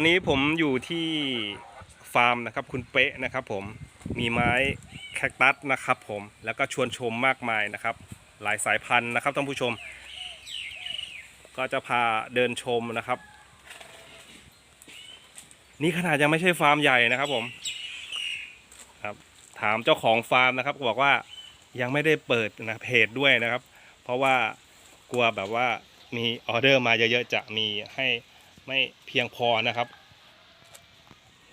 อนนี้ผมอยู่ที่ฟาร์มนะครับ คุณเป๊ะนะครับ ผมมีไม้แคคตัสนะครับ ผมแล้วก็ชวนชมมากมายนะครับ หลายสายพันธุ์นะครับท่านผู้ชม ก็จะพาเดินชมนะครับ นี่ขนาดยังไม่ใช่ฟาร์มใหญ่นะครับ ผมครับถามเจ้าของฟาร์มนะครับบอกว่ายังไม่ได้เปิดนะเพจด้วยนะครับ เพราะว่ากลัวแบบว่ามีออเดอร์มาเยอะๆจะมีให้ ไม่เพียงพอนะครับ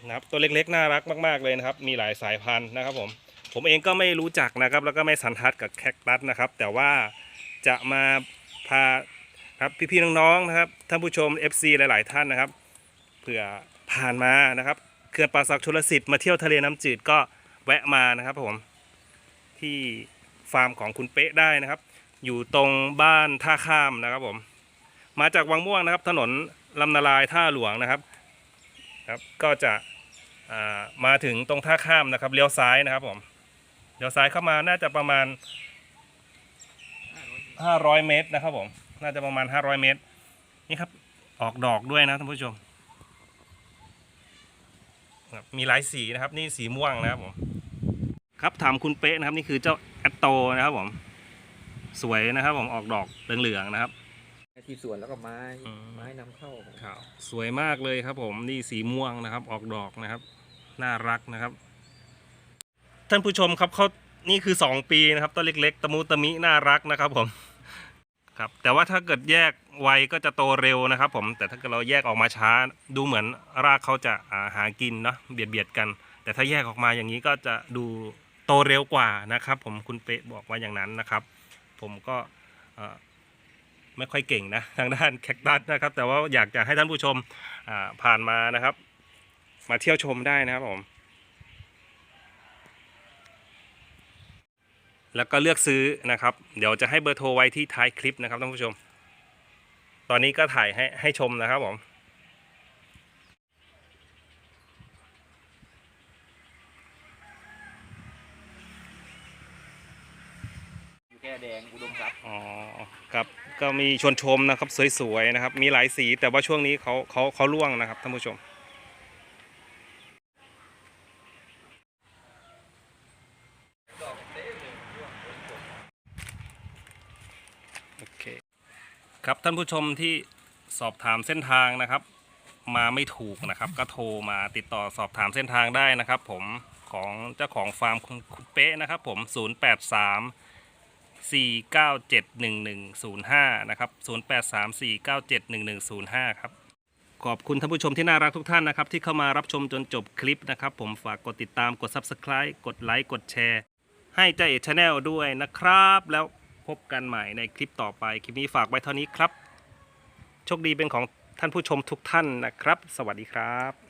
นะครับ ตัวเล็กๆน่ารักมาก ๆเลยนะครับ มีหลายสายพันธุ์นะครับผมผมเองก็ไม่รู้จักนะครับ แล้วก็ไม่สันทัดกับแคคตัสนะครับ แต่ว่าจะมาพาครับพี่ๆน้องๆนะครับท่านผู้ชม FC หลาย ๆ ท่านนะครับเผื่อผ่านมานะครับเขื่อนป่าสักชลสิทธิ์มาเที่ยวทะเลน้ำจืดก็แวะมานะครับผมที่ฟาร์มของคุณเป๊ะได้นะครับ อยู่ตรงบ้านท่าข้ามนะครับผม มาจากวังม่วงนะครับถนน ลำนาลายท่าหลวงนะครับครับก็จะามาถึงตรงท่าข้ามนะครับเลี้ยวซ้ายนะครับผมเลี้ยวซ้ายเข้ามาน่าจะประมาณ 500 เมตรนะครับผมน่าจะประมาณ 500 เมตร นี่ครับออกดอกด้วยนะท่านผู้ชม มีหลายสีนะครับ นี่สีม่วงนะครับผมครับถามคุณเป๊ะนะครับ นี่คือเจ้าแอตโตนะครับผม สวยนะครับผมออกดอกเหลืองๆนะครับ ที่สวนแล้วก็ไม้อืม ไม้นำเข้าครับสวยมากเลยครับผมนี่สีม่วงนะครับ ออกดอกนะครับ น่ารักนะครับ ท่านผู้ชมครับเขานี่คือ 2 ปีนะครับต้นเล็ก ๆ ตะมุตะมิน่ารักนะครับผมครับ แต่ว่าถ้าเกิดแยกไวก็จะโตเร็วนะครับ ผมแต่ถ้าเกิดเราแยกออกมาช้า ดูเหมือนรากเขาจะอ่าหากินเนาะเบียดเบียดกัน แต่ถ้าแยกออกมาอย่างนี้ก็จะดูโตเร็วกว่านะครับ ผมคุณเป๊ะบอกว่าอย่างนั้นนะครับ ผมก็เอ่อ ไม่ค่อยเก่งนะทางด้านแคคตัสนะครับ แต่ว่าอยากจะให้ท่านผู้ชมผ่านมานะครับ มาเที่ยวชมได้นะครับผมแล้วก็เลือกซื้อนะครับ เดี๋ยวจะให้เบอร์โทรไว้ที่ท้ายคลิปนะครับท่านผู้ชม ตอนนี้ก็ถ่ายให้ให้ชมนะครับผม แค่แดงอุดมทรัพย์อ๋อครับก็มีชวนชมนะครับสวยๆนะครับ มีหลายสีแต่ว่าช่วงนี้เขาเขาเขาล่วงนะครับท่านผู้ชม โอเค ครับท่านผู้ชมที่สอบถามเส้นทางนะครับ มาไม่ถูกนะครับ ก็โทรมาติดต่อสอบถามเส้นทางได้นะครับ ผมของเจ้าของฟาร์มคุณเป๊ะนะครับ ผม 083 4971105 นะครับ 0834971105 ครับ ขอบคุณท่านผู้ชมที่น่ารักทุกท่านนะครับ ที่เข้ามารับชมจนจบคลิปนะครับ ผมฝากกดติดตามกด Subscribe กดไลค์กดแชร์ ให้ใจเอ็ดชาแนลด้วยนะครับ แล้วพบกันใหม่ในคลิปต่อไป คลิปนี้ฝากไว้เท่านี้ครับ โชคดีเป็นของท่านผู้ชมทุกท่านนะครับ สวัสดีครับ